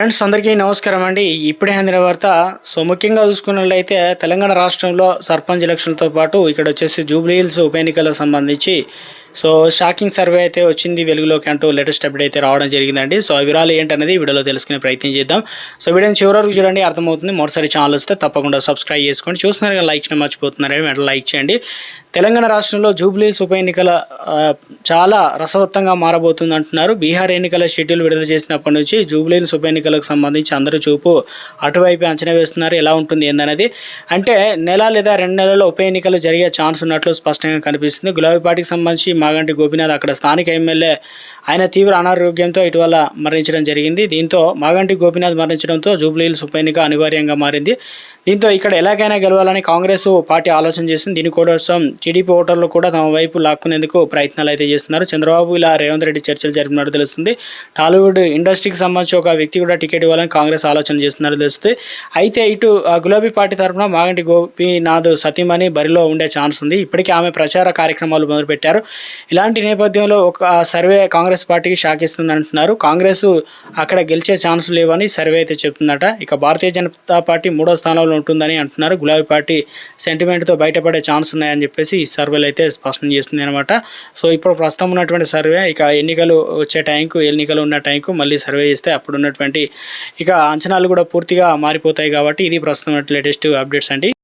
Friends అందరికీ నమస్కారం అండి. ఇప్పుడే అందిన వార్త సో ముఖ్యంగా చూసుకున్నట్లయితే తెలంగాణ రాష్ట్రంలో సర్పంచ్ ఎలక్షన్లతో పాటు ఇక్కడ వచ్చేసి జూబ్లీహిల్స్ ఉప ఎన్నికలకు సంబంధించి సో షాకింగ్ సర్వే అయితే వచ్చింది వెలుగులోకి అంటూ లేటెస్ట్ అప్డేట్ అయితే రావడం జరిగిందండి. సో ఆ వివరాలు ఏంటనేది వీడియోలో తెలుసుకునే ప్రయత్నం చేద్దాం. సో వీడియోని చివరి వరకు చూడండి అర్థమవుతుంది. మరోసారి ఛానల్ వస్తే తప్పకుండా సబ్స్క్రైబ్ చేసుకోండి. చూస్తున్నారు కదా లైక్ చేయడం మర్చిపోతున్నారని వెంటనే లైక్ చేయండి. తెలంగాణ రాష్ట్రంలో జూబ్లీస్ ఉప ఎన్నికల చాలా రసవత్తంగా మారబోతుంది అంటున్నారు బీహార్ ఎన్నికల షెడ్యూల్ విడుదల చేసినప్పటి నుంచి జూబ్లీస్ ఉప ఎన్నికలకు సంబంధించి అందరూ చూపు అటువైపు అంచనా వేస్తున్నారు. ఎలా ఉంటుంది ఏందనేది అంటే నెల లేదా రెండు నెలల్లో ఉప ఎన్నికలు జరిగే ఛాన్స్ ఉన్నట్లు స్పష్టంగా కనిపిస్తుంది. గులాబీ పార్టీకి సంబంధించి మాగంటి గోపీనాథ్ అక్కడ స్థానిక ఎమ్మెల్యే ఆయన తీవ్ర అనారోగ్యంతో ఇటీవల మరణించడం జరిగింది. దీంతో మాగంటి గోపీనాథ్ మరణించడంతో జూబ్లీహిల్స్ ఉప ఎన్నిక అనివార్యంగా మారింది. దీంతో ఇక్కడ ఎలాగైనా గెలవాలని కాంగ్రెస్ పార్టీ ఆలోచన చేసింది. దీనికోసం టీడీపీ ఓటర్లు కూడా తమ వైపు లాక్కునేందుకు ప్రయత్నాలు అయితే చేస్తున్నారు. చంద్రబాబు ఇలా రేవంత్ రెడ్డి చర్చలు జరిపినట్టు తెలుస్తుంది. టాలీవుడ్ ఇండస్ట్రీకి సంబంధించి ఒక వ్యక్తి కూడా టికెట్ ఇవ్వాలని కాంగ్రెస్ ఆలోచన చేస్తున్నారు తెలుస్తుంది. అయితే ఇటు ఆ, గులాబీ పార్టీ తరఫున మాగంటి గోపీనాథ్ సతీమణి బరిలో ఉండే ఛాన్స్ ఉంది. ఇప్పటికే ఆమె ప్రచార కార్యక్రమాలు మొదలుపెట్టారు. ఇలాంటి నేపథ్యంలో ఒక సర్వే కాంగ్రెస్ కాంగ్రెస్ పార్టీకి షాక్ ఇస్తుంది అంటున్నారు కాంగ్రెస్ అక్కడ గెలిచే ఛాన్స్ లేవని సర్వే అయితే చెప్తుందట. ఇక భారతీయ జనతా పార్టీ మూడో స్థానంలో ఉంటుందని అంటున్నారు. గులాబీ పార్టీ సెంటిమెంట్తో బయటపడే ఛాన్స్ ఉన్నాయని చెప్పేసి ఈ సర్వేలు అయితే స్పష్టం చేస్తుంది అనమాట సో ఇప్పుడు ప్రస్తుతం ఉన్నటువంటి సర్వే ఇక ఎన్నికలు వచ్చే టైంకు ఎన్నికలు ఉన్న టైంకు మళ్ళీ సర్వే చేస్తే అప్పుడు ఉన్నటువంటి ఇక అంచనాలు కూడా పూర్తిగా మారిపోతాయి కాబట్టి ఇది ప్రస్తుతం లేటెస్ట్ అప్డేట్స్ అండి.